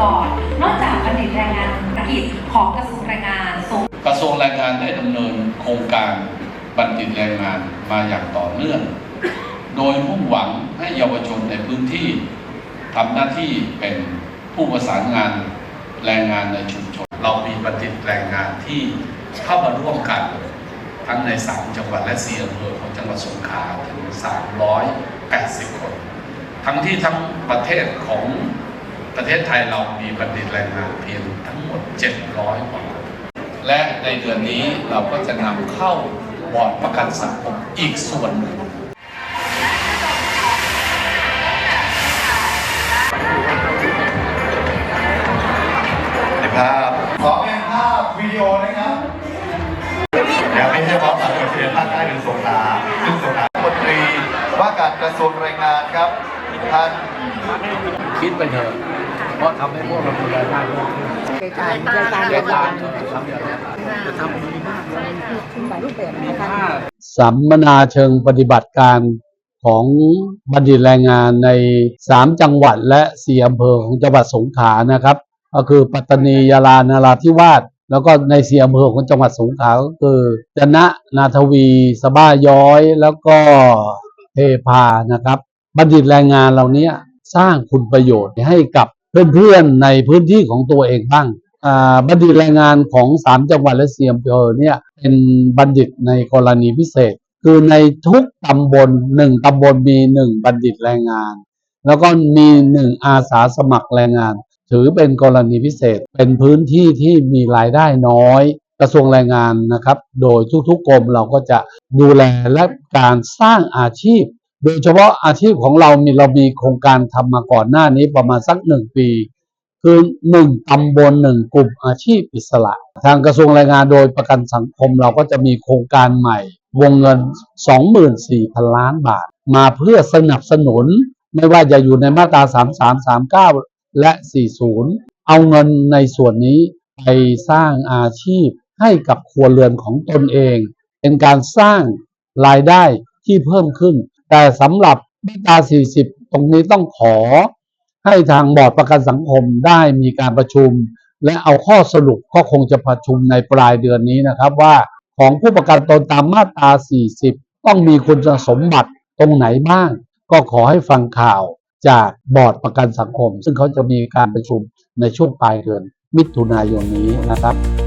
ก่อน นอกจากบัณฑิตแรงงานกิจของกระทรวงแรงงานส่งกระทรวงแรงงานได้ดำเนินโครงการบัณฑิตแรงงานมาอย่างต่อเนื่อง โดยมุ่งหวังให้เยาวชนในพื้นที่ทำหน้าที่เป็นผู้ประสานงานแรงงานในชุมชน เรามีบัณฑิตแรงงานที่เข้ามาร่วมกัน ทั้งใน 3 จังหวัดและ4อำเภอของจังหวัดสงขลาถึง 380 คน ทั้งที่ทั้งประเทศของ ประเทศไทยเรามีบัณฑิตแรงงานเพียงทั้งหมด 700กว่าและในเดือนนี้เราก็จะนำเข้าบอร์ดประกันสังคมอีกส่วนหนึ่งในภาพขอเป็นภาพวิดีโอนะครับเดี๋ยวไม่ใช่พร้อมสารเสียภาคใต้หรือสงขลาซึ่งสงขลารัฐมนตรีว่าการกระทรวงแรงงานครับท่านคิดไปเถอะ เพราะทำให้พวกเราดูแลได้มากขึ้นรายการรายการเรียนกาตารมทำอย่างนี้จะทำดีมากเลยขึ้นหลายรูปแบบนะคะสัมมนาเชิงปฏิบัติการของบัณฑิตแรงงานใน 3 จังหวัดและ 4 อำเภอของจังหวัดสงขลานะครับ ก็คือปัตตานียาลานาราธิวาสแล้วก็ใน4อำเภอของจังหวัดสงขลาก็คือจนะนาทวี สบ้าย้อย แล้วก็เทพานะครับ บัณฑิตแรงงานเหล่านี้สร้างคุณประโยชน์ให้กับ เพื่อนๆในพื้นที่ของตัวเองบ้างบัณฑิตแรงงานของสามจังหวัดและเสียมเภอเนี่ยเป็นบัณฑิตในกรณีพิเศษ คือในทุกตำบลหนึ่งตำบลมีหนึ่งบัณฑิตแรงงาน แล้วก็มีหนึ่งอาสาสมัครแรงงาน ถือเป็นกรณีพิเศษ เป็นพื้นที่ที่มีรายได้น้อย กระทรวงแรงงานนะครับ โดยทุกๆกรมเราก็จะดูแลและการสร้างอาชีพ โดยเฉพาะอาชีพของเรามีเรามีโครงการทำมาก่อนหน้านี้ประมาณสักหนึ่งปี คือหนึ่งตำบลหนึ่งกลุ่มอาชีพอิสระ ทางกระทรวงแรงงานโดยประกันสังคมเราก็จะมีโครงการใหม่ วงเงิน 24,000 ล้านบาท มาเพื่อสนับสนุน ไม่ว่าจะอยู่ในมาตรา 33 39 และ 40 เอาเงินในส่วนนี้ไปสร้างอาชีพให้กับครัวเรือนของตนเอง เป็นการสร้างรายได้ที่เพิ่มขึ้น แต่สำหรับมาตรา40 ตรงนี้ต้องขอให้ทางบอร์ดประกันสังคมได้มีการประชุม และเอาข้อสรุปก็คงจะประชุมในปลายเดือนนี้นะครับว่าของผู้ประกันตนตามมาตรา 40 ต้องมีคุณสมบัติตรงไหนบ้าง ก็ขอให้ฟังข่าวจากบอร์ดประกันสังคม ซึ่งเขาจะมีการประชุมในช่วงปลายเดือนมิถุนายนนี้นะครับ